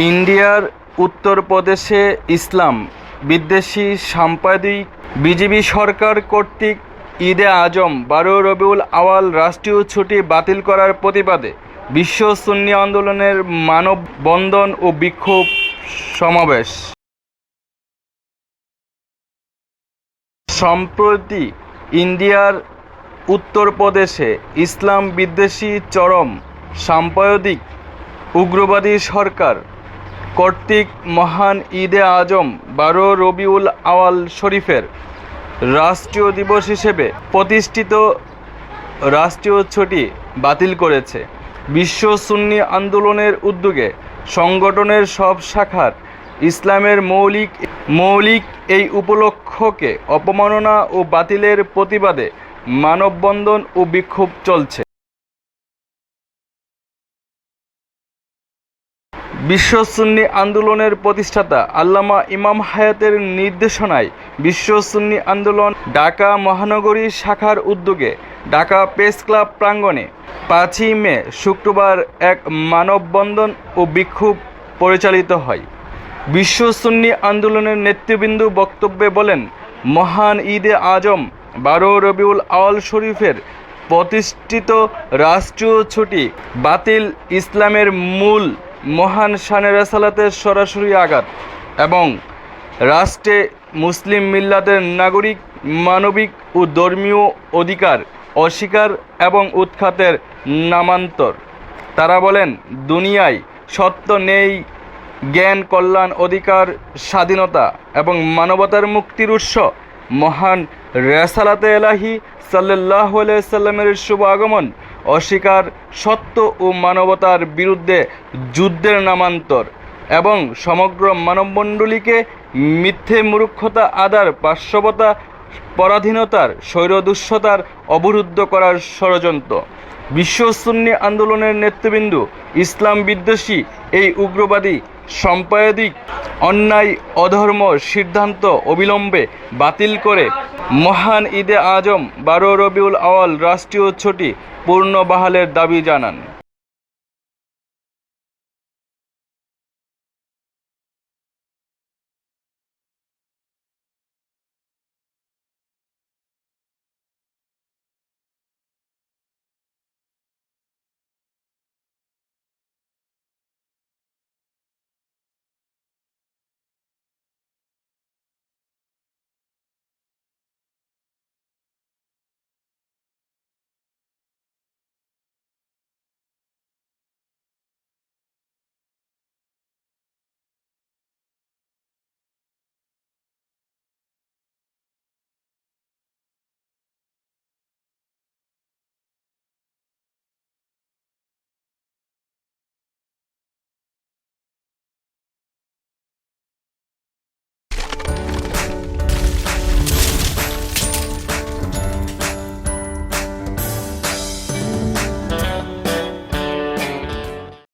ইন্ডিয়ার উত্তরপ্রদেশে ইসলাম, বিদ্বেষী সাম্প্রদায়িক বিজেপি সরকার কর্তৃক ঈদে আজম, বারো রবিউল আওয়াল রাষ্ট্রীয় ছুটি বাতিল করার প্রতিবাদে বিশ্ব সুন্নি আন্দোলনের মানববন্ধন ও বিক্ষোভ সমাবেশ। সম্প্রতি ইন্ডিয়ার উত্তরপ্রদেশে ইসলাম বিদ্বেষী চরম সাম্প্রদায়িক উগ্রবাদী সরকার কর্তৃক মহান ঈদে আজম বারো রবিউল আওয়াল শরীফের রাষ্ট্রীয় দিবস হিসেবে প্রতিষ্ঠিত রাষ্ট্রীয় ছুটি বাতিল করেছে। বিশ্ব সুন্নি আন্দোলনের উদ্যোগে সংগঠনের সব শাখার ইসলামের মৌলিক মৌলিক এই উপলক্ষকে অপমাননা ও বাতিলের প্রতিবাদে মানববন্ধন ও বিক্ষোভ চলছে। বিশ্ব সুন্নি আন্দোলনের প্রতিষ্ঠাতা আল্লামা ইমাম হায়াতের নির্দেশনায় বিশ্ব সুন্নি আন্দোলন ঢাকা মহানগরী শাখার উদ্যোগে ঢাকা প্রেস ক্লাব প্রাঙ্গণে পাঁচই মে শুক্রবার এক মানববন্ধন ও বিক্ষোভ পরিচালিত হয়। বিশ্ব সুন্নি আন্দোলনের নেতৃবৃন্দ বক্তব্যে বলেন, মহান ঈদে আজম বারো রবিউল আওয়াল শরীফের প্রতিষ্ঠিত রাষ্ট্রীয় ছুটি বাতিল ইসলামের মূল মহান শানের রেসালাতের সরাসরি আঘাত এবং রাষ্ট্রে মুসলিম মিল্লাতের নাগরিক, মানবিক ও ধর্মীয় অধিকার অস্বীকার এবং উৎখাতের নামান্তর। তারা বলেন, দুনিয়ায় সত্য নেই, জ্ঞান, কল্যাণ, অধিকার, স্বাধীনতা এবং মানবতার মুক্তির উৎস। মহান রেসালাতে এলাহি সাল্লাহ সাল্লামের শুভ আগমন অস্বীকার সত্য ও মানবতার বিরুদ্ধে যুদ্ধের নামান্তর এবং সমগ্র মানবমণ্ডলীকে মিথ্যে মূর্খতা, আদার, পার্শ্ববতা, পরাধীনতার স্বৈরদুষ্যতার অবরুদ্ধ করার ষড়যন্ত্র। বিশ্ব সুন্নি আন্দোলনের নেতৃবৃন্দ, ইসলাম বিদ্বেষী এই উগ্রবাদী সম্পাদিক অন্যায়, অধর্ম সিদ্ধান্ত অবিলম্বে বাতিল করে মহান ঈদে আজম বারো রবিউল আওয়াল রাষ্ট্রীয় ছুটি পূর্ণ বাহালের দাবি জানান।